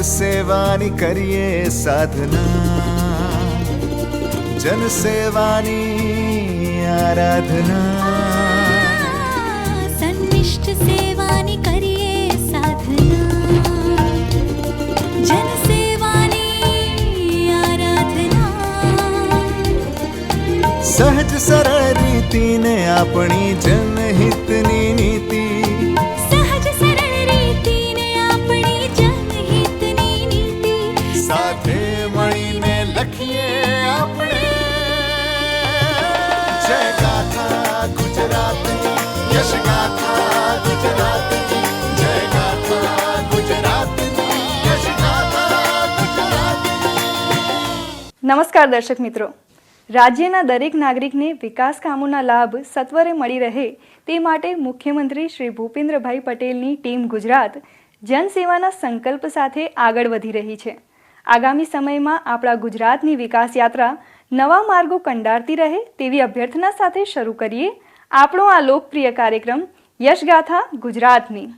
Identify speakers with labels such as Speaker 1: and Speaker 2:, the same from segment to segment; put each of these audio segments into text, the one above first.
Speaker 1: સંનિષ્ઠ સેવાની કરીએ સાધના જન સેવાની આરાધના
Speaker 2: સંનિષ્ઠ સેવાની કરીએ સાધના જન સેવાની આરાધના
Speaker 1: સહજ સરળ રીતિને આપણી જનહિતની નીતિ
Speaker 3: નમસ્કાર દર્શક મિત્રો. રાજ્યના દરેક નાગરિકને વિકાસ કામોના લાભ સત્વરે મળી રહે તે માટે મુખ્યમંત્રી શ્રી ભૂપેન્દ્રભાઈ પટેલની ટીમ ગુજરાત જનસેવાના સંકલ્પ સાથે આગળ વધી રહી છે. આગામી સમયમાં આપણા ગુજરાતની વિકાસ યાત્રા નવા માર્ગો કંડારતી રહે તેવી અભ્યર્થના સાથે શરૂ કરીએ આપણો આ લોકપ્રિય કાર્યક્રમ યશગાથા ગુજરાતની.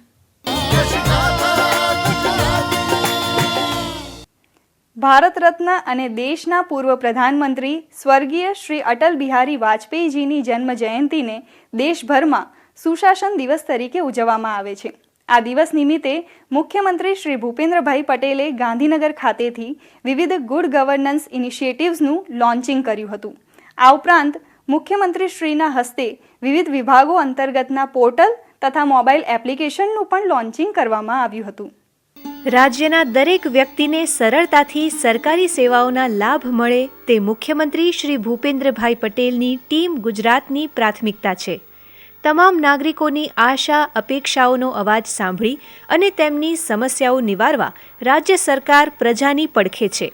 Speaker 3: ભારત રત્ન અને દેશના પૂર્વ પ્રધાનમંત્રી સ્વર્ગીય શ્રી અટલ બિહારી વાજપેયીજીની જન્મ જયંતિને દેશભરમાં સુશાસન દિવસ તરીકે ઉજવવામાં આવે છે. આ દિવસ નિમિત્તે મુખ્યમંત્રી શ્રી ભૂપેન્દ્રભાઈ પટેલે ગાંધીનગર ખાતેથી વિવિધ ગુડ ગવર્નન્સ ઇનિશિયેટિવ્સનું લોન્ચિંગ કર્યું હતું. આ ઉપરાંત મુખ્યમંત્રી શ્રીના હસ્તે વિવિધ વિભાગો અંતર્ગતના પોર્ટલ તથા મોબાઈલ એપ્લિકેશનનું પણ લોન્ચિંગ કરવામાં આવ્યું હતું.
Speaker 4: રાજ્યના દરેક વ્યક્તિને સરળતાથી સરકારી સેવાઓના લાભ મળે તે મુખ્યમંત્રી શ્રી ભૂપેન્દ્રભાઈ પટેલની ટીમ ગુજરાતની પ્રાથમિકતા છે. તમામ નાગરિકોની આશા, અપેક્ષાઓનો અવાજ સાંભળી અને તેમની સમસ્યાઓ નિવારવા રાજ્ય સરકાર પ્રજાની પડખે છે.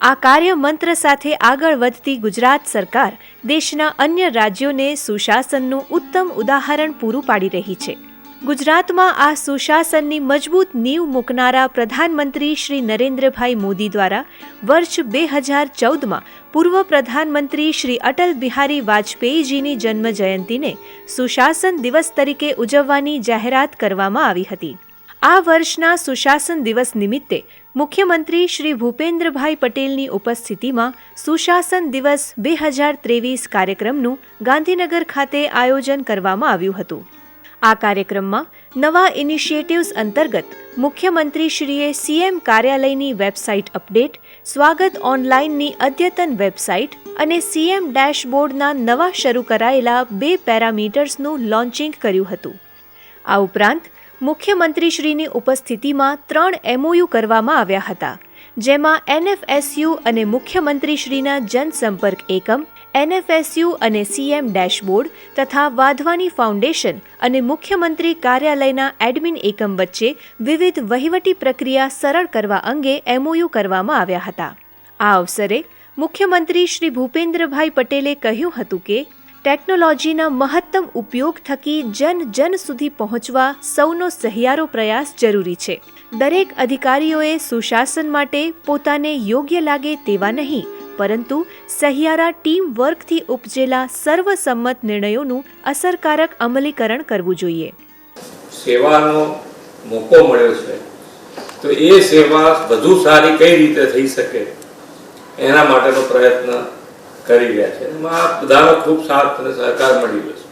Speaker 4: આ કાર્ય મંત્ર સાથે આગળ વધતી ગુજરાત સરકાર દેશના અન્ય રાજ્યોને સુશાસનનું ઉત્તમ ઉદાહરણ પૂરું પાડી રહી છે. ગુજરાતમાં આ સુશાસનની મજબૂત નીંવ મૂકનારા પ્રધાનમંત્રી શ્રી નરેન્દ્રભાઈ મોદી દ્વારા વર્ષ બે હજાર ચૌદમાં પૂર્વ પ્રધાનમંત્રી શ્રી અટલ બિહારી વાજપેયીજીની જન્મ જયંતિને સુશાસન દિવસ તરીકે ઉજવવાની જાહેરાત કરવામાં આવી હતી. આ વર્ષના સુશાસન દિવસ નિમિત્તે મુખ્યમંત્રી શ્રી ભૂપેન્દ્રભાઈ પટેલની ઉપસ્થિતિમાં સુશાસન દિવસ બે હજાર ત્રેવીસ કાર્યક્રમનું ગાંધીનગર ખાતે આયોજન કરવામાં આવ્યું હતું. આ કાર્યક્રમમાં નવા ઇનિશિયેટિવ્સ અંતર્ગત મુખ્યમંત્રીશ્રીએ સીએમ કાર્યાલયની વેબસાઇટ અપડેટ, સ્વાગત ઓનલાઇનની અદ્યતન વેબસાઇટ અને સીએમ ડેશબોર્ડના નવા શરૂ કરાયેલા બે પેરામીટર્સનું લોન્ચિંગ કર્યું હતું. આ ઉપરાંત મુખ્યમંત્રીશ્રીની ઉપસ્થિતિમાં ત્રણ એમઓયુ કરવામાં આવ્યા હતા, જેમાં એનએફએસયુ અને મુખ્યમંત્રીશ્રીના જનસંપર્ક એકમ એનએફએસયુ અને સીએમ ડેશબોર્ડ તથા વાધવાની ફાઉન્ડેશન અને મુખ્યમંત્રી કાર્યાલયના એડમિન એકમ વચ્ચે વિવિધ વહીવટી પ્રક્રિયા સરળ કરવા અંગે એમઓયુ કરવામાં આવ્યા હતા. આ અવસરે મુખ્યમંત્રી શ્રી ભૂપેન્દ્રભાઈ પટેલે કહ્યું હતું કે, ટેકનોલોજીના મહત્તમ ઉપયોગ થકી જન જન સુધી પહોંચવા સૌનો સહિયારો પ્રયાસ જરૂરી છે. દરેક અધિકારીઓએ સુશાસન માટે પોતાને યોગ્ય લાગે તેવા નહીં. પરંતુ સહિયારા ટીમ વર્કથી ઉપજેલા સર્વસંમત નિર્ણયોનું અસરકારક અમલીકરણ કરવું જોઈએ.
Speaker 5: સેવાનો મોકો મળ્યો છે. તો એ સેવા વધુ સારી કઈ રીતે થઈ શકે એના માટેનો પ્રયત્ન કરી રહ્યા છે. એમાં બધાનો ખૂબ સાથ અને સહકાર મળી રહ્યો છે.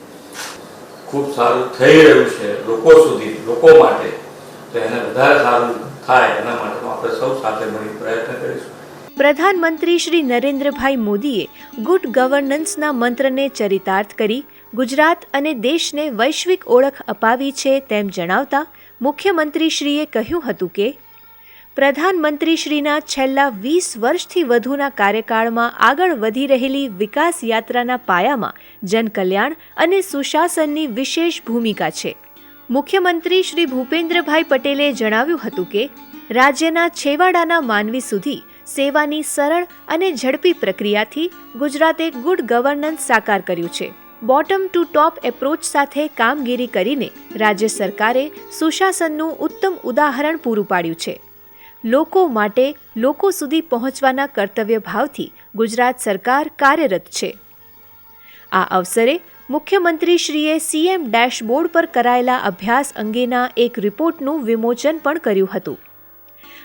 Speaker 5: ખૂબ સારું થઈ રહ્યું છે લોકો સુધી લોકો માટે. તો એને વધારે સારું થાય એના માટે આપણે સૌ સાથે મળી પ્રયત્ન કરીશું.
Speaker 4: પ્રધાનમંત્રી શ્રી નરેન્દ્રભાઈ મોદીએ ગુડ ગવર્નન્સના મંત્રને ચરિતાર્થ કરી, ગુજરાત અને દેશને વૈશ્વિક ઓળખ અપાવી છે તેમ જણાવતા મુખ્યમંત્રીશ્રીએ કહ્યું હતું કે, પ્રધાનમંત્રીશ્રીના છેલ્લા વીસ વર્ષથી વધુના કાર્યકાળમાં આગળ વધી રહેલી વિકાસ યાત્રાના પાયામાં જનકલ્યાણ અને સુશાસનની વિશેષ ભૂમિકા છે. મુખ્યમંત્રી શ્રી ભૂપેન્દ્રભાઈ પટેલે જણાવ્યું હતું કે, રાજ્યના છેવાડાના માનવી સુધી સેવાની સરળ અને ઝડપી પ્રક્રિયાથી ગુજરાતે ગુડ ગવર્નન્સ સાકાર કર્યું છે. બોટમ ટુ ટોપ એપ્રોચ સાથે કામગીરી કરીને રાજ્ય સરકારે સુશાસનનું ઉત્તમ ઉદાહરણ પૂરું પાડ્યું છે. લોકો માટે લોકો સુધી પહોંચવાના કર્તવ્ય ભાવથી ગુજરાત સરકાર કાર્યરત છે. આ અવસરે મુખ્યમંત્રીશ્રીએ સીએમ ડેશબોર્ડ પર કરાયેલા અભ્યાસ અંગેના એક રિપોર્ટનું વિમોચન પણ કર્યું હતું.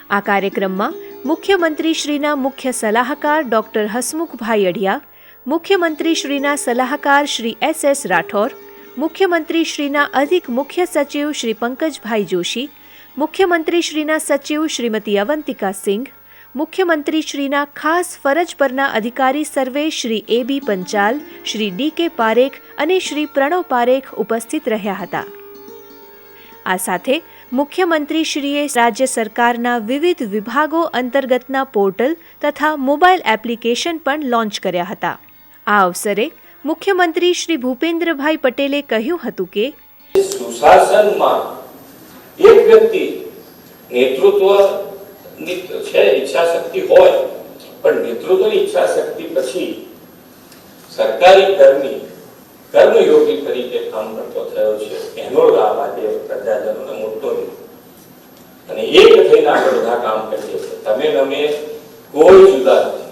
Speaker 4: આ કાર્યક્રમમાં મુખ્યમંત્રીશ્રીના મુખ્ય સલાહકાર ડોક્ટર હસમુખભાઈ અઢિયા, મુખ્યમંત્રીશ્રીના સલાહકાર શ્રી એસ એસ રાઠોર, મુખ્યમંત્રીશ્રીના અધિક મુખ્ય સચિવ શ્રી પંકજભાઈ જોશી, મુખ્યમંત્રીશ્રીના સચિવ શ્રીમતી અવંતિકા સિંઘ, મુખ્યમંત્રીશ્રીના ખાસ ફરજ પરના અધિકારી સર્વે Shri A B Panchal, Shri D K Parekh અને શ્રી પ્રણવ પારેખ ઉપસ્થિત રહ્યા હતા. આ સાથે મુખ્યમંત્રીશ્રીએ રાજ્ય સરકારના વિવિધ વિભાગો અંતર્ગતના પોર્ટલ તથા મોબાઈલ એપ્લિકેશન પણ લોન્ચ કર્યા હતા. આ અવસરે મુખ્યમંત્રી શ્રી ભૂપેન્દ્રભાઈ પટેલે કહ્યું હતું કે
Speaker 5: સુશાસનમાં એક વ્યક્તિ નેતૃત્વની છે ઈચ્છા શક્તિ હોય, પણ નેતૃત્વની ઈચ્છા શક્તિ પછી સરકારી કર્મી કર્મયોગી તરીકે કામ કરતો થયો છે. એનો લાભ આજે પ્રજાજનોને મોટો રહ્યો અને એક થઈને આપણે બધા કામ કરીએ છીએ તમે તમે કોઈ જુદા નથી.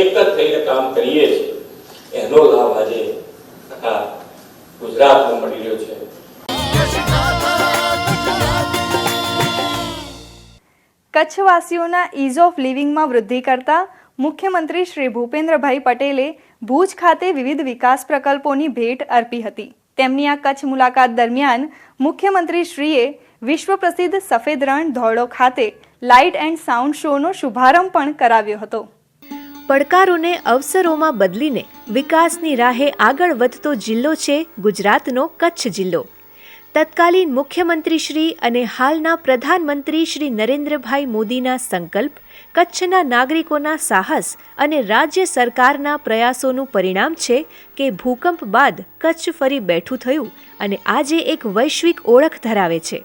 Speaker 5: એક જ થઈને કામ કરીએ છીએ. એનો લાભ આજે આખા ગુજરાતમાં મળી રહ્યો છે.
Speaker 3: કચ્છવાસીઓના ઇઝ ઓફ લિવિંગમાં વૃદ્ધિ કરતા મુખ્યમંત્રી શ્રી ભૂપેન્દ્રભાઈ પટેલે ભુજ ખાતે વિવિધ વિકાસ પ્રકલ્પોની ભેટ અર્પી હતી. તેમની આ કચ્છ મુલાકાત દરમિયાન મુખ્યમંત્રીશ્રીએ વિશ્વ પ્રસિદ્ધ સફેદ રણ ધોરડો ખાતે લાઇટ એન્ડ સાઉન્ડ શોનો શુભારંભ પણ કરાવ્યો હતો.
Speaker 4: પડકારોને અવસરોમાં બદલીને વિકાસની રાહે આગળ વધતો જિલ્લો છે ગુજરાતનો કચ્છ જિલ્લો. તત્કાલીન મુખ્યમંત્રી શ્રી અને હાલના પ્રધાનમંત્રી શ્રી નરેન્દ્રભાઈ મોદીના સંકલ્પ, કચ્છના નાગરિકોના સાહસ અને રાજ્ય સરકારના પ્રયાસોનું પરિણામ છે કે ભૂકંપ બાદ કચ્છ ફરી બેઠું થયું અને આજે એક વૈશ્વિક ઓળખ ધરાવે છે.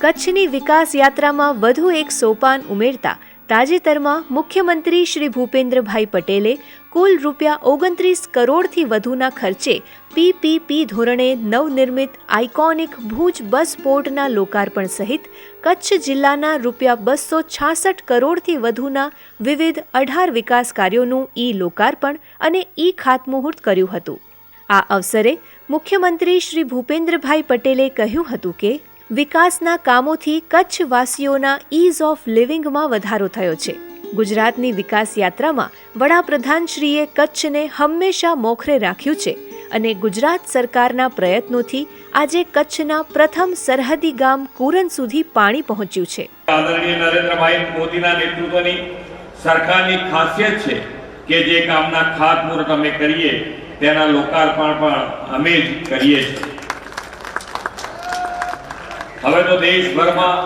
Speaker 4: કચ્છની વિકાસ યાત્રામાં વધુ એક સોપાન ઉમેરતા તાજેતરમાં મુખ્યમંત્રી શ્રી ભૂપેન્દ્રભાઈ પટેલે કુલ રૂપિયા ઓગણત્રીસ કરોડથી વધુના ખર્ચે પીપીપી ધોરણે નવનિર્મિત આઇકોનિક ભુજ બસ પોર્ટના લોકાર્પણ સહિત કચ્છ જિલ્લાના રૂપિયા બસો છાસઠ કરોડથી વધુના વિવિધ અઢાર વિકાસ કાર્યોનું ઈ લોકાર્પણ અને ઈ ખાતમુહૂર્ત કર્યું હતું. આ અવસરે મુખ્યમંત્રી શ્રી ભૂપેન્દ્રભાઈ પટેલે કહ્યું હતું કે, વિકાસના કામોથી કચ્છવાસીઓના ઇઝ ઓફ લિવિંગમાં વધારો થયો છે. ગુજરાતની વિકાસ યાત્રામાં વડાપ્રધાનશ્રીએ કચ્છને હંમેશા મોખરે રાખ્યું છે અને ગુજરાત સરકારના પ્રયત્નોથી આજે કચ્છના પ્રથમ સરહદી ગામ કુરન સુધી પાણી પહોંચ્યું છે.
Speaker 5: આદરણીય નરેન્દ્રભાઈ મોદીના નેતૃત્વની સરકારની ખાસિયત છે કે જે કામના ખાતમુહૂર્ત અમે કરીએ, તેના લોકાર્પણ પણ અમે જ કરીએ છીએ. હવે તો દેશભરમાં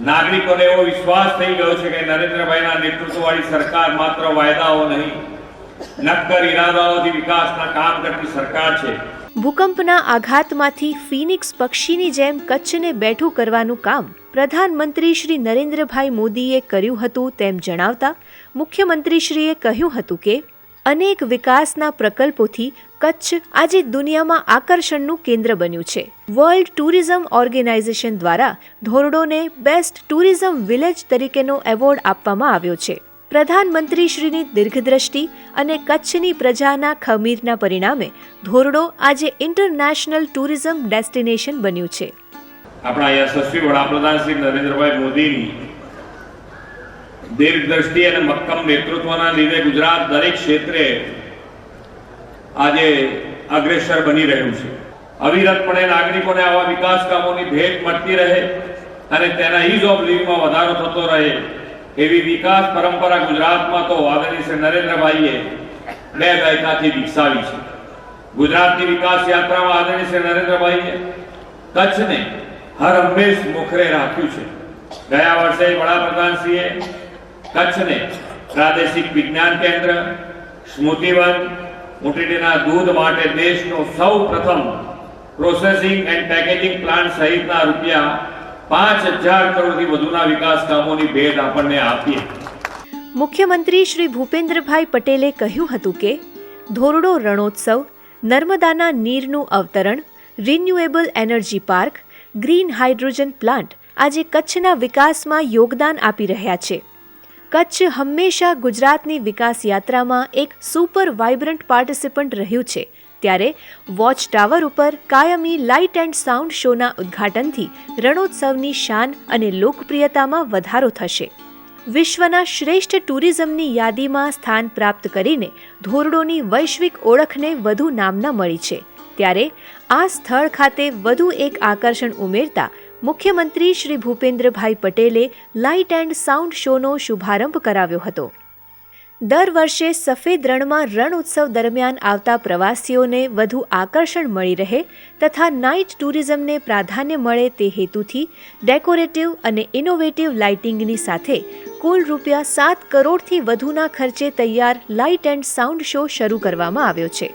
Speaker 5: નાગરિકોને એવો વિશ્વાસ થઈ ગયો છે કે નરેન્દ્રભાઈના નેતૃત્વવાળી સરકાર માત્ર વાયદાઓ નહીં, નક્કર ઈરાદાઓથી વિકાસના કામ કરતી સરકાર છે.
Speaker 4: ભૂકંપના આઘાતમાંથી ફિનિક્સ પક્ષીની જેમ કચ્છને બેઠું કરવાનું કામ પ્રધાનમંત્રી શ્રી નરેન્દ્રભાઈ મોદીએ કર્યું હતું તેમ જણાવતા મુખ્યમંત્રીશ્રીએ કહ્યું હતું કે, અનેક વિકાસના પ્રકલ્પોથી કચ્છ આજે દુનિયામાં આકર્ષણનું કેન્દ્ર બન્યું છે. વર્લ્ડ ટુરિઝમ ઓર્ગેનાઇઝેશન દ્વારા ધોરડોને બેસ્ટ ટુરિઝમ વિલેજ તરીકેનો એવોર્ડ આપવામાં આવ્યો છે. પ્રધાનમંત્રીશ્રીની દીર્ઘદ્રષ્ટિ અને કચ્છની પ્રજાના ખમીરના પરિણામે ધોરડો આજે ઇન્ટરનેશનલ ટુરિઝમ ડેસ્ટિનેશન બન્યું છે.
Speaker 5: આપણા યશસ્વી વડાપ્રધાન શ્રી નરેન્દ્રભાઈ મોદીની દીર્ઘદ્રષ્ટિ અને મક્કમ નેતૃત્વના લીધે ગુજરાત દરેક ક્ષેત્રે આજે અગ્રેસર બની રહ્યું છે. અવિરતપણે નાગરિકોને આવા વિકાસ કામોની ભેટ મળતી રહે અને તેના ઇઝ ઓફ લિવિંગમાં વધારો થતો રહે એવી વિકાસ પરંપરા ગુજરાતમાં તો આદરણીય શ્રી નરેન્દ્રભાઈએ બે દાયકાથી વિકસાવી છે. ગુજરાતની વિકાસ યાત્રામાં આદરણીય શ્રી નરેન્દ્રભાઈએ કચ્છને હર હંમેશ મોખરે રાખ્યું છે. ગયા વર્ષે વડાપ્રધાનશ્રીએ કચ્છને પ્રાદેશિક વિજ્ઞાન કેન્દ્ર, સ્મૃતિવન ઉટીટીના દૂધ માટે દેશનો સૌ પ્રથમ પ્રોસેસિંગ એન્ડ પેકેજિંગ પ્લાન્ટ સહિતના રૂપિયા પાંચ હજાર કરોડથી વધુના વિકાસ કામોની ભેટ આપણને આપી
Speaker 4: મુખ્યમંત્રી શ્રી ભૂપેન્દ્રભાઈ પટેલે કહ્યું હતું કે, ધોરડો રણોત્સવ, નર્મદાના નીરનું અવતરણ renewable energy park green hydrogen plant આજે કચ્છના વિકાસમાં યોગદાન આપી રહ્યા છે. કચ્છ હંમેશા ગુજરાતની વિકાસ યાત્રામાં એક સુપર વાઇબ્રન્ટ પાર્ટિસિપન્ટ રહ્યું છે. ત્યારે વોચ ટાવર ઉપર કાયમી લાઇટ એન્ડ સાઉન્ડ શોના ઉદ્ઘાટનથી રણોત્સવની શાન અને લોકપ્રિયતામાં વધારો થશે. વિશ્વના શ્રેષ્ઠ ટુરિઝમની યાદીમાં સ્થાન પ્રાપ્ત કરીને ધોરડોની વૈશ્વિક ઓળખને વધુ નામના મળી છે. ત્યારે આ સ્થળ ખાતે વધુ એક આકર્ષણ ઉમેરતા મુખ્યમંત્રી શ્રી ભૂપેન્દ્રભાઈ પટેલે લાઇટ એન્ડ સાઉન્ડ શોનો શુભારંભ કરાવ્યો હતો. દર વર્ષે સફેદ રણમાં રણ ઉત્સવ દરમિયાન આવતા પ્રવાસીઓને વધુ આકર્ષણ મળી રહે તથા નાઇટ ટુરિઝમને પ્રાધાન્ય મળે તે હેતુથી ડેકોરેટિવ અને ઇનોવેટિવ લાઇટિંગની સાથે કુલ રૂપિયા સાત કરોડથી વધુના ખર્ચે તૈયાર લાઇટ એન્ડ સાઉન્ડ શો શરૂ કરવામાં આવ્યો છે.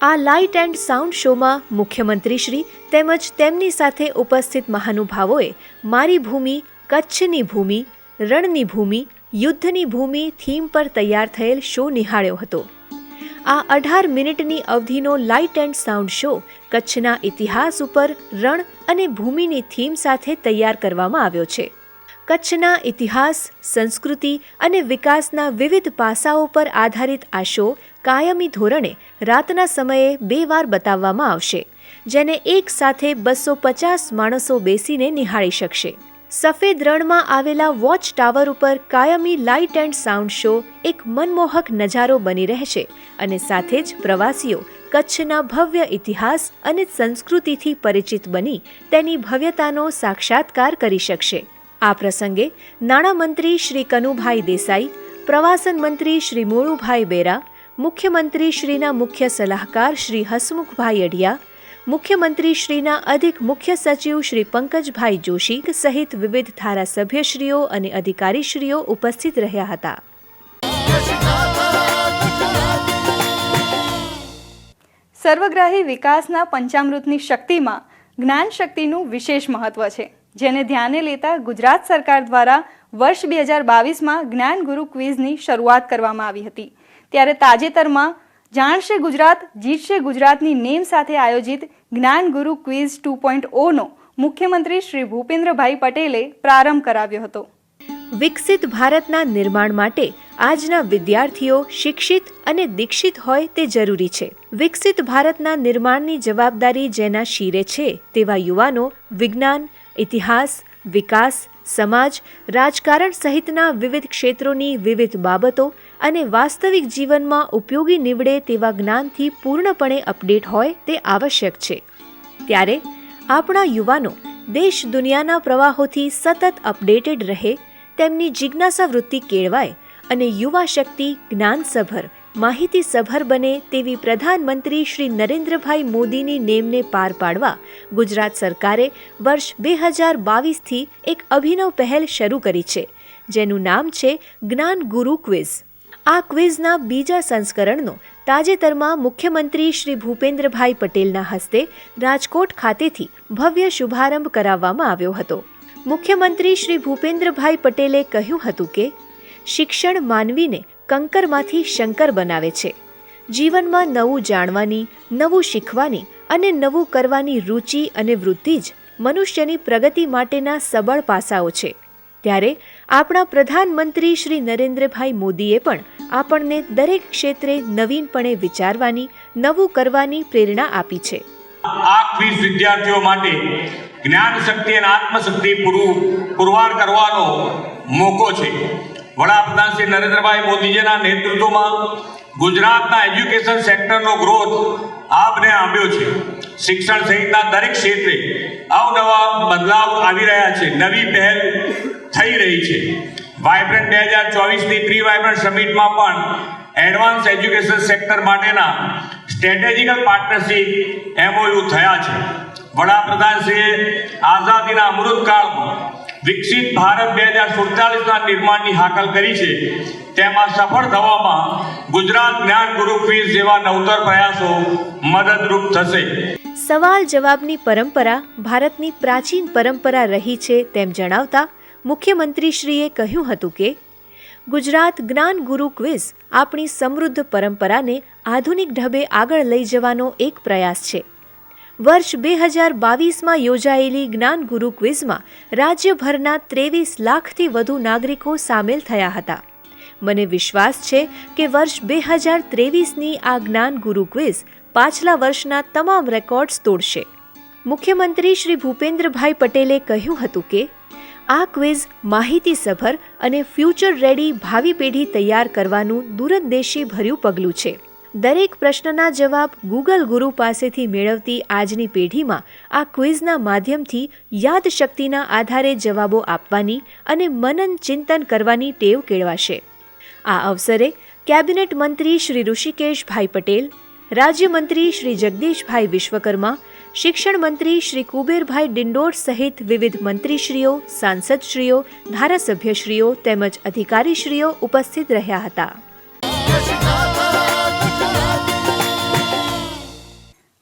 Speaker 4: આ લાઇટ એન્ડ સાઉન્ડ શોમાં મુખ્યમંત્રીશ્રી તેમજ તેમની સાથે ઉપસ્થિત મહાનુભાવોએ મારી ભૂમિ, કચ્છની ભૂમિ, રણની ભૂમિ, યુદ્ધની ભૂમિ થીમ પર તૈયાર થયેલ શો નિહાળ્યો હતો. આ અઢાર મિનિટની અવધિનો લાઇટ એન્ડ સાઉન્ડ શો કચ્છના ઇતિહાસ ઉપર રણ અને ભૂમિની થીમ સાથે તૈયાર કરવામાં આવ્યો છે. કચ્છના ઇતિહાસ, સંસ્કૃતિ અને વિકાસના વિવિધ પાસાઓ પર આધારિત આ શો કાયમી ધોરણે રાતના સમયે બે વાર બતાવવામાં આવશે, જેને એક સાથે બસો પચાસ માણસો બેસીને નિહાળી શકશે. સફેદ રણમાં આવેલા વોચ ટાવર ઉપર કાયમી લાઇટ એન્ડ સાઉન્ડ શો એક મનમોહક નજારો બની રહેશે અને સાથે જ પ્રવાસીઓ કચ્છના ભવ્ય ઇતિહાસ અને સંસ્કૃતિથી પરિચિત બની તેની ભવ્યતાનો સાક્ષાત્કાર કરી શકશે. આ પ્રસંગે નાણામંત્રી શ્રી કનુભાઈ દેસાઈ, પ્રવાસન મંત્રી શ્રી મોળુભાઈ બેરા, મુખ્યમંત્રી શ્રીના મુખ્ય સલાહકાર શ્રી હસમુખભાઈ અઢિયા, મુખ્યમંત્રી શ્રીના અધિક મુખ્ય સચિવ શ્રી પંકજભાઈ જોશી સહિત વિવિધ ધારાસભ્યશ્રીઓ અને અધિકારીશ્રીઓ ઉપસ્થિત રહ્યા હતા.
Speaker 3: સર્વગ્રાહી વિકાસના પંચામૃતની શક્તિમાં જ્ઞાન શક્તિનું વિશેષ મહત્વ છે. જેને ધ્યાને લેતા ગુજરાત સરકાર દ્વારા વર્ષ બે હજાર બાવીસમાં જ્ઞાન ગુરુ ક્વિઝની શરૂઆત કરવામાં આવી હતી. ત્યારે તાજેતરમાં જાણશે ગુજરાત, જીતશે ગુજરાતની નેમ સાથે આયોજિત જ્ઞાન ગુરુ ક્વિઝ ટુ પોઈન્ટ ઓનો મુખ્યમંત્રી શ્રી ભૂપેન્દ્રભાઈ પટેલે પ્રારંભ કરાવ્યો હતો.
Speaker 4: વિકસિત ભારતના નિર્માણ માટે આજના વિદ્યાર્થીઓ શિક્ષિત અને દીક્ષિત હોય તે જરૂરી છે. વિકસિત ભારતના નિર્માણની જવાબદારી જેના શીરે છે તેવા યુવાનો, વિજ્ઞાન ઇતિહાસ, વિકાસ, સમાજ, રાજકારણ સહિતના વિવિધ ક્ષેત્રોની વિવિધ બાબતો અને વાસ્તવિક જીવનમાં ઉપયોગી નીવડે તેવા જ્ઞાનથી પૂર્ણપણે અપડેટ હોય તે આવશ્યક છે. ત્યારે આપણા યુવાનો દેશ દુનિયાના પ્રવાહોથી સતત અપડેટેડ રહે, તેમની જિજ્ઞાસા વૃત્તિ કેળવાય અને યુવા શક્તિ જ્ઞાનસભર માહિતીસભર બને તેવી પ્રધાનમંત્રી શ્રી નરેન્દ્રભાઈ મોદીની નેમને પાર પાડવા ગુજરાત સરકારે વર્ષ બે હજાર બાવીસથી એક અભિનવ પહેલ શરૂ કરી છે, જેનું નામ છે જ્ઞાન ગુરુ ક્વિઝ. આ ક્વિઝના બીજા સંસ્કરણનો તાજેતરમાં મુખ્યમંત્રી શ્રી ભૂપેન્દ્રભાઈ પટેલના હસ્તે રાજકોટ ખાતેથી ભવ્ય શુભારંભ કરાવવામાં આવ્યો હતો. મુખ્યમંત્રી શ્રી ભૂપેન્દ્રભાઈ પટેલે કહ્યું હતું કે, શિક્ષણ માનવીને કંકરમાંથી શંકર બનાવે છે. જીવનમાં નવું જાણવાની, નવું શીખવાની અને નવું કરવાની રુચિ અને વૃત્તિ જ મનુષ્યની પ્રગતિ માટેના સબળ પાસાઓ છે. ત્યારે આપણા પ્રધાનમંત્રી શ્રી નરેન્દ્રભાઈ મોદીએ પણ આપણને દરેક ક્ષેત્રે નવીનપણે વિચારવાની, નવું કરવાની પ્રેરણા આપી છે.
Speaker 6: આ ક્વિઝ વિદ્યાર્થીઓ માટે જ્ઞાન શક્તિ અને આત્મશક્તિ પૂરું, પુરવાર કરવાનો મોકો છે. વડાપ્રધાન શ્રી નરેન્દ્રભાઈ મોદીજીના નેતૃત્વમાં ગુજરાતના એજ્યુકેશન સેક્ટરનો ગ્રોથ આપને આંબ્યો છે. શિક્ષણ સહિતના દરેક ક્ષેત્રે અવનવા બદલાવ આવી રહ્યા છે. નવી પહેલ થઈ રહી છે. વાઇબ્રન્ટ બે હજાર ચોવીસની પ્રી વાઇબ્રન્ટ સમિટમાં પણ એડવાન્સ એજ્યુકેશન સેક્ટર માટેના સ્ટ્રેટેજિકલ પાર્ટનરશિપ એમઓયુ થયા છે. વડાપ્રધાનશ્રીએ આઝાદીના અમૃતકાળમાં વિકસિત ભારત બે હજાર સુડતાલીસના નિર્માણની હાકલ કરી છે. તેમાં સફળ થવામાં ગુજરાત જ્ઞાન ગુરુ ફીસ જેવા નવતર પ્રયાસો મદદરૂપ થશે.
Speaker 4: સવાલ જવાબની પરંપરા ભારતની પ્રાચીન પરંપરા રહી છે તેમ જણાવતા મુખ્યમંત્રીશ્રીએ કહ્યું હતું કે, ગુજરાત જ્ઞાન ગુરુ ક્વિઝ આપણી સમૃદ્ધ પરંપરાને આધુનિક ઢબે આગળ લઈ જવાનો એક પ્રયાસ છે. વર્ષ બે હજાર બાવીસમાં યોજાયેલી જ્ઞાન ગુરુ ક્વિઝમાં રાજ્યભરના ત્રેવીસ લાખથી વધુ નાગરિકો સામેલ થયા હતા. મને વિશ્વાસ છે કે વર્ષ બે હજાર ત્રેવીસની આ જ્ઞાન ગુરુ ક્વિઝ પાછલા વર્ષના તમામ રેકોર્ડ્સ તોડશે. મુખ્યમંત્રી શ્રી ભૂપેન્દ્રભાઈ પટેલે કહ્યું હતું કે, આ ક્વિઝ માહિતીસભર અને ફ્યુચર રેડી ભાવિ પેઢી તૈયાર કરવાનું દૂરંદેશી ભર્યું પગલું છે. દરેક પ્રશ્નના જવાબ ગૂગલ ગુરુ પાસેથી મેળવતી આજની પેઢીમાં આ ક્વિઝના માધ્યમથી યાદશક્તિના આધારે જવાબો આપવાની અને મનન ચિંતન કરવાની ટેવ કેળવાશે. આ અવસરે કેબિનેટ મંત્રી શ્રી ઋષિકેશભાઈ પટેલ, રાજ્યમંત્રી શ્રી જગદીશભાઈ વિશ્વકર્મા, શિક્ષણ મંત્રી શ્રી કુબેરભાઈ ડિંડોર સહિત વિવિધ મંત્રીશ્રીઓ, સાંસદશ્રીઓ, ધારાસભ્યશ્રીઓ તેમજ અધિકારીશ્રીઓ ઉપસ્થિત રહ્યા હતા.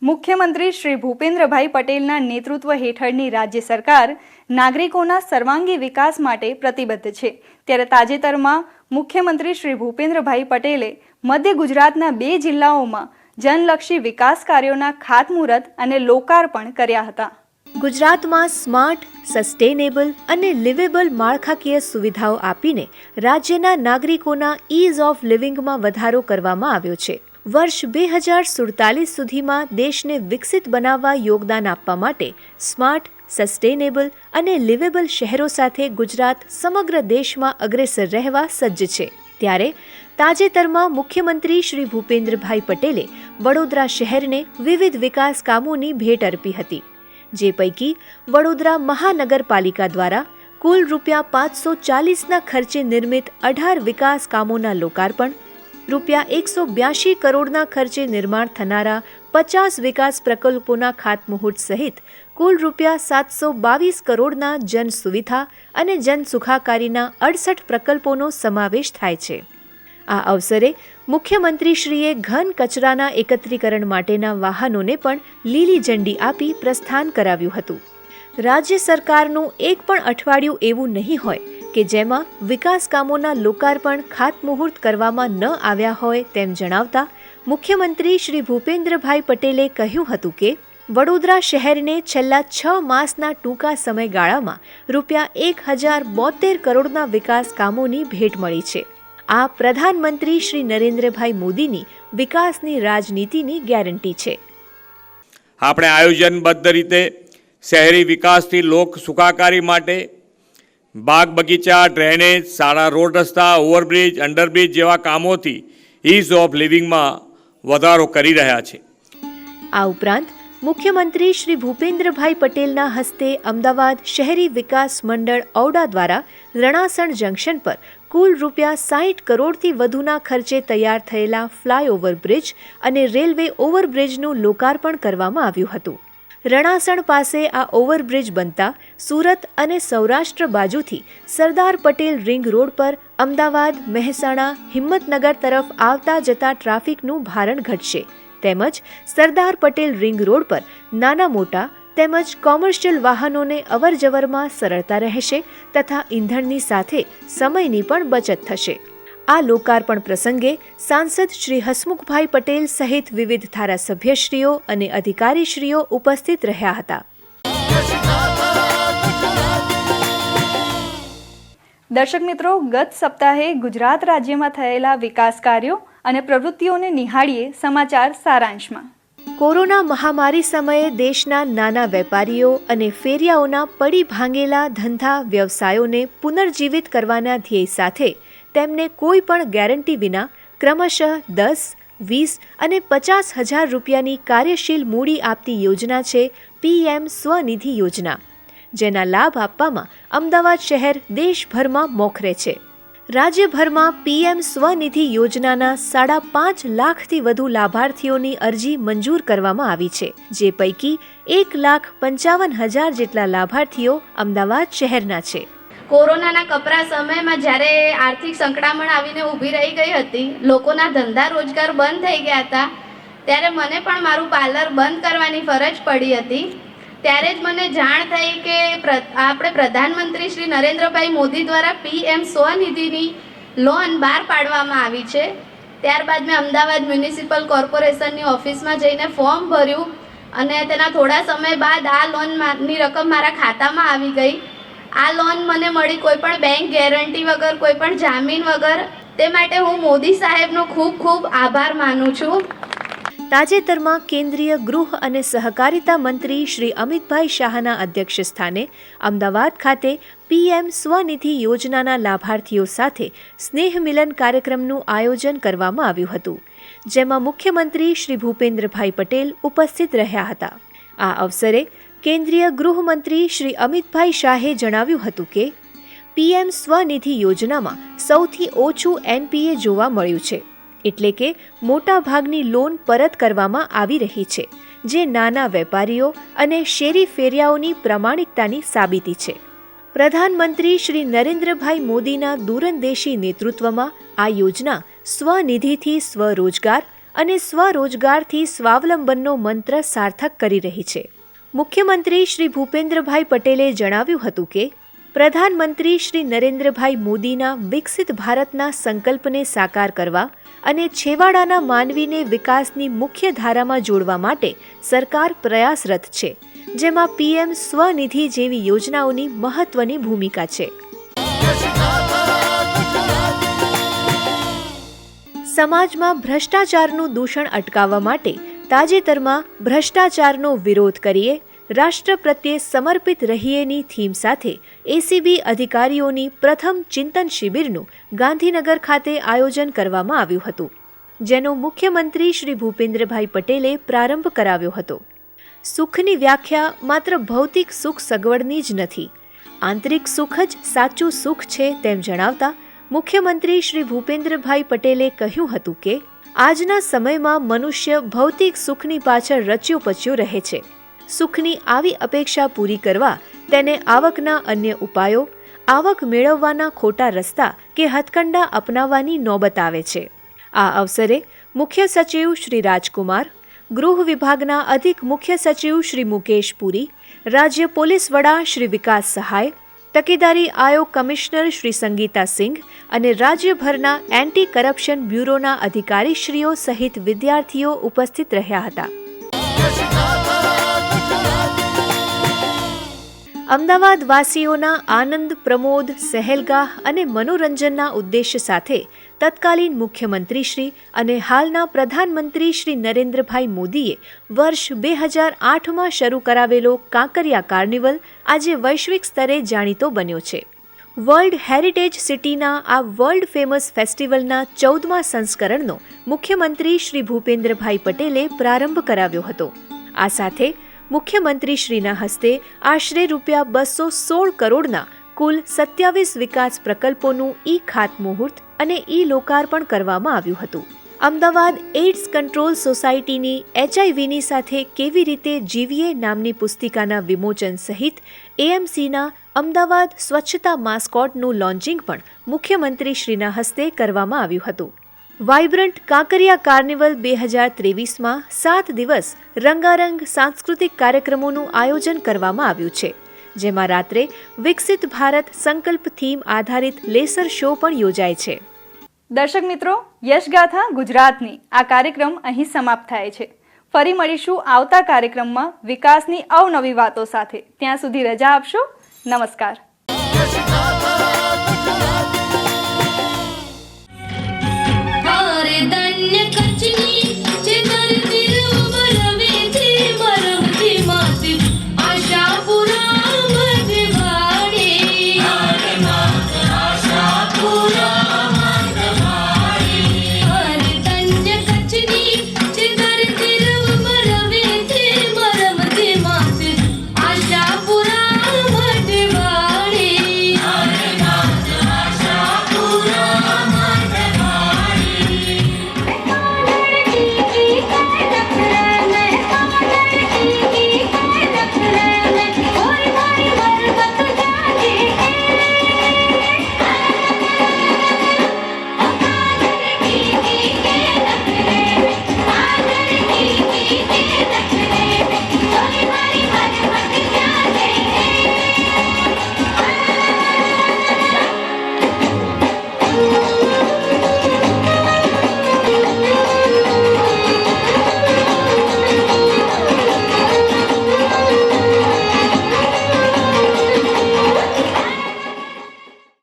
Speaker 3: મુખ્યમંત્રી શ્રી ભૂપેન્દ્રભાઈ પટેલના નેતૃત્વ હેઠળની રાજ્ય સરકાર નાગરિકોના સર્વાંગી વિકાસ માટે પ્રતિબદ્ધ છે. ત્યારે તાજેતરમાં મુખ્યમંત્રી શ્રી ભૂપેન્દ્રભાઈ પટેલે મધ્ય ગુજરાતના બે જિલ્લાઓમાં જનલક્ષી વિકાસ કાર્યોના ખાતમુહૂર્ત અને લોકાર્પણ કર્યા હતા.
Speaker 4: ગુજરાતમાં સ્માર્ટ, સસ્ટેનેબલ અને લિવેબલ માળખાકીય સુવિધાઓ આપીને રાજ્યના નાગરિકોના ઇઝ ઓફ લિવિંગમાં વધારો કરવામાં આવ્યો છે. વર્ષ બે હજાર સુડતાલીસ સુધીમાં દેશને વિકસિત બનાવવા યોગદાન આપવા માટે સ્માર્ટ, સસ્ટેનેબલ અને લિવેબલ શહેરો સાથે ગુજરાત સમગ્ર દેશમાં અગ્રેસર રહેવા સજ્જ છે. ત્યારે તાજેતરમાં મુખ્યમંત્રી શ્રી ભૂપેન્દ્રભાઈ પટેલે વડોદરા શહેરને વિવિધ વિકાસ કામોની ભેટ અર્પી હતી, જે પૈકી વડોદરા મહાનગરપાલિકા દ્વારા કુલ રૂપિયા પાંચસો ચાલીસના ખર્ચે નિર્મિત અઢાર વિકાસ કામોના લોકાર્પણ રૂપિયા એકસો બ્યાસી કરોડના ખર્ચે નિર્માણ થનારા પચાસ વિકાસ પ્રકલ્પોના ખાતમુહૂર્ત સહિત કુલ રૂપિયા સાતસો બાવીસ કરોડના જન સુવિધા અને જન સુખાકારીના અડસઠ પ્રકલ્પોનો સમાવેશ થાય છે. આ અવસરે મુખ્યમંત્રીશ્રીએ ઘન કચરાના એકત્રીકરણ માટેના વાહનોને પણ લીલી ઝંડી આપી પ્રસ્થાન કરાવ્યું હતું. રાજ્ય સરકારનું એક પણ અઠવાડિયું એવું નહીં હોય કે જેમાં વિકાસ કામોના લોકાર્પણ ખાતમુહૂર્ત કરવામાં ન આવ્યા હોય તેમ જણાવતા મુખ્યમંત્રી શ્રી ભૂપેન્દ્રભાઈ પટેલે કહ્યું હતું કે, વડોદરા શહેરને છેલ્લા છ માસના ટૂંકા સમયગાળામાં રૂપિયા એક હજાર બોતેર કરોડના વિકાસ કામોની ભેટ મળી છે. આ પ્રધાનમંત્રી શ્રી નરેન્દ્રભાઈ મોદીની વિકાસની રાજનીતિની ગેરંટી છે.
Speaker 6: આપણે આયોજનબદ્ધ રીતે શહેરી વિકાસથી લોક સુખાકારી માટે બાગ બગીચા ડ્રેનેજ સારા રોડ રસ્તા ઓવરબ્રિજ અંડરબ્રિજ જેવા કામોથી ઇઝ ઓફ લિવિંગમાં વધારો કરી રહ્યા છે.
Speaker 4: આ ઉપરાંત મુખ્યમંત્રી શ્રી ભૂપેન્દ્રભાઈ પટેલના હસ્તે અમદાવાદ શહેરી વિકાસ મંડળ ઔડા દ્વારા રણાસણ જંકશન પર કુલ રૂપિયા સાહીઠ કરોડથી વધુના ખર્ચે તૈયાર થયેલા ફ્લાયઓવર બ્રિજ અને રેલવે ઓવરબ્રિજનું લોકાર્પણ કરવામાં આવ્યું હતું. રણાસણ પાસે આ ઓવરબ્રિજ બનતા સુરત અને સૌરાષ્ટ્ર બાજુથી સરદાર પટેલ રિંગ રોડ પર અમદાવાદ, મહેસાણા, હિંમતનગર તરફ આવતા જતા ટ્રાફિકનું ભારણ ઘટશે. તેમજ સરદાર પટેલ રિંગ રોડ પર નાના મોટા તેમજ કોમર્શિયલ વાહનોને અવરજવરમાં સરળતા રહેશે તથા ઈંધણની સાથે સમયની પણ બચત થશે. આ લોકાર્પણ પ્રસંગે સાંસદ શ્રી હસમુખભાઈ પટેલ સહિત વિવિધ ધારાસભ્યશ્રીઓ અને અધિકારીશ્રીઓ ઉપસ્થિત રહ્યા હતા.
Speaker 3: દર્શક મિત્રો ગત સપ્તાહે ગુજરાત રાજ્યમાં થયેલા વિકાસ કાર્યો અને પ્રવૃત્તિઓને નિહાળીએ સમાચાર સારાંશમાં.
Speaker 4: કોરોના મહામારી સમયે દેશના નાના વેપારીઓ અને ફેરિયાઓના પડી ભાંગેલા ધંધા વ્યવસાયોને પુનર્જીવિત કરવાના ધ્યેય સાથે તેમને કોઈ પણ ગેરંટી વિના ક્રમશઃ દસ, વીસ અને પચાસ હજાર રૂપિયાની કાર્યશીલ મૂડી આપતી યોજના છે પીએમ સ્વનિધિ યોજના, જેના લાભ આપવામાં અમદાવાદ શહેર દેશભરમાં મોખરે છે. રાજ્યભરમાં પીએમ સ્વનિધિ યોજનાના સાડા પાંચ લાખથી વધુ લાભાર્થીઓની અરજી મંજૂર કરવામાં આવી છે, જે પૈકી એક લાખ પંચાવન હજાર જેટલા લાભાર્થીઓ અમદાવાદ શહેરના છે.
Speaker 1: કોરોનાના કપરા સમયમાં જ્યારે આર્થિક સંકળામણ આવીને ઊભી રહી ગઈ હતી, લોકોના ધંધા રોજગાર બંધ થઈ ગયા હતા, ત્યારે મને પણ મારું પાર્લર બંધ કરવાની ફરજ પડી હતી. ત્યારે જ મને જાણ થઈ કે આપણે પ્રધાનમંત્રી શ્રી નરેન્દ્રભાઈ મોદી દ્વારા પીએમ સ્વનિધિની લોન બહાર પાડવામાં આવી છે. ત્યારબાદ મેં અમદાવાદ મ્યુનિસિપલ કોર્પોરેશનની ઓફિસમાં જઈને ફોર્મ ભર્યું અને તેના થોડા સમય બાદ આ લોનની રકમ મારા ખાતામાં આવી ગઈ. આ લોન મને મળી કોઈ પણ બેંક ગેરંટી વગર, કોઈ પણ જામીન વગર. તે માટે હું મોદી સાહેબનો ખૂબ ખૂબ આભાર માનું છું.
Speaker 4: તાજેતરમાં કેન્દ્રીય ગૃહ અને સહકારિતા મંત્રી શ્રી અમિતભાઈ શાહના અધ્યક્ષ સ્થાને અમદાવાદ ખાતે પીએમ સ્વનિધિ યોજનાના લાભાર્થીઓ સાથે સ્નેહ મિલન કાર્યક્રમનું આયોજન કરવામાં આવ્યું હતું, જેમાં મુખ્યમંત્રી શ્રી ભૂપેન્દ્રભાઈ પટેલ ઉપસ્થિત રહ્યા હતા. આ અવસરે કેન્દ્રીય ગૃહમંત્રી શ્રી અમિતભાઈ શાહે જણાવ્યું હતું કે, પીએમ સ્વનિધિ યોજનામાં સૌથી ઓછું એનપીએ જોવા મળ્યું છે, એટલે કે મોટાભાગની લોન પરત કરવામાં આવી રહી છે, જે નાના વેપારીઓ અને શેરી ફેરિયાઓની પ્રમાણિકતાની સાબિતી છે. પ્રધાનમંત્રી શ્રી નરેન્દ્રભાઈ મોદીના દૂરંદેશી નેતૃત્વમાં આ યોજના સ્વનિધિથી સ્વરોજગાર અને સ્વરોજગારથી સ્વાવલંબનનો મંત્ર સાર્થક કરી રહી છે. મુખ્યમંત્રી શ્રી ભૂપેન્દ્રભાઈ પટેલે જણાવ્યું હતું કે, પ્રધાનમંત્રી શ્રી નરેન્દ્રભાઈ મોદીના વિકસિત ભારતના સંકલ્પને સાકાર કરવા અને છેવાડાના માનવીને વિકાસની મુખ્ય ધારામાં જોડવા માટે સરકાર પ્રયાસરત છે, જેમાં પીએમ સ્વનિધિ જેવી યોજનાઓની મહત્વની ભૂમિકા છે. સમાજમાં ભ્રષ્ટાચારનું દૂષણ અટકાવવા માટે તાજેતરમાં ભ્રષ્ટાચારનો વિરોધ કરીએ, રાષ્ટ્ર પ્રત્યે સમર્પિત રહીએની થીમ સાથે એસીબી અધિકારીઓની પ્રથમ ચિંતન શિબિરનું ગાંધીનગર ખાતે આયોજન કરવામાં આવ્યું હતું, જેનો મુખ્યમંત્રી શ્રી ભૂપેન્દ્રભાઈ પટેલે પ્રારંભ કરાવ્યો હતો. સુખની વ્યાખ્યા માત્ર ભૌતિક સુખ સગવડની જ નથી, આંતરિક સુખ જ સાચું સુખ છે તેમ જણાવતા મુખ્યમંત્રી શ્રી ભૂપેન્દ્રભાઈ પટેલે કહ્યું હતું કે આજના સમયમાં મનુષ્ય ભૌતિક સુખની પાછળ રચ્યું પચ્યું રહે છે. સુખની આવી અપેક્ષા પૂરી કરવા તેને આવકના અન્ય ઉપાયો, આવક મેળવવાના ખોટા રસ્તા કે હથકંડા અપનાવવાની નોબત આવે છે. આ અવસરે મુખ્ય સચિવ શ્રી રાજકુમાર, ગૃહ વિભાગના અધિક મુખ્ય સચિવ શ્રી મુકેશ પુરી, રાજ્ય પોલીસ વડા શ્રી વિકાસ સહાય તકેદારી આયોગ કમિશનર શ્રી સંગીતા સિંઘ અને રાજ્યભરના એન્ટી કરપ્શન બ્યુરોના અધિકારીશ્રીઓ સહિત વિદ્યાર્થીઓ ઉપસ્થિત રહ્યા હતા. અમદાવાદ વાસીઓના આનંદ પ્રમોદ, સહેલગાહ અને મનોરંજનના ઉદ્દેશ્ય સાથે તત્કાલીન મુખ્યમંત્રી શ્રી અને હાલના પ્રધાનમંત્રી શ્રી નરેન્દ્રભાઈ મોદીએ વર્ષ બે હજાર આઠમાં શરૂ કરાવેલો કાંકરિયા કાર્નિવલ આજે વૈશ્વિક સ્તરે જાણીતો બન્યો છે. વર્લ્ડ હેરિટેજ સિટીના આ વર્લ્ડ ફેમસ ફેસ્ટિવલના ચૌદમા સંસ્કરણનો મુખ્યમંત્રી શ્રી ભૂપેન્દ્રભાઈ પટેલે પ્રારંભ કરાવ્યો હતો. આ સાથે મુખ્યમંત્રીશ્રીના હસ્તે આશરે રૂપિયા બસો સોળ કરોડના કુલ સત્યાવીસ વિકાસ પ્રકલ્પોનું ઈ ખાતમુહૂર્ત અને ઈ લોકાર્પણ કરવામાં આવ્યું હતું. અમદાવાદ એઇડ્સ કંટ્રોલ સોસાયટીની એચઆઈવીની સાથે કેવી રીતે જીવીએ નામની પુસ્તિકાના વિમોચન સહિત એએમસીના અમદાવાદ સ્વચ્છતા માસ્કોટનું લોન્ચિંગ પણ મુખ્યમંત્રીશ્રીના હસ્તે કરવામાં આવ્યું હતું. વાઇબ્રન્ટ કાંકરિયા કાર્નિવલ બે હજાર ત્રેવીસમાં સાત દિવસ રંગારંગ સાંસ્કૃતિક કાર્યક્રમોનું આયોજન કરવામાં આવ્યું છે. જેમાં રાત્રે વિકસિત ભારત સંકલ્પ થીમ આધારિત લેસર શો પણ યોજાય છે.
Speaker 3: દર્શક મિત્રો યશગાથા ગુજરાતની. આ કાર્યક્રમ અહીં સમાપ્ત થાય છે. ફરી મળીશું આવતા કાર્યક્રમમાં વિકાસની અવનવી વાતો સાથે. ત્યાં સુધી રજા આપશો. નમસ્કાર.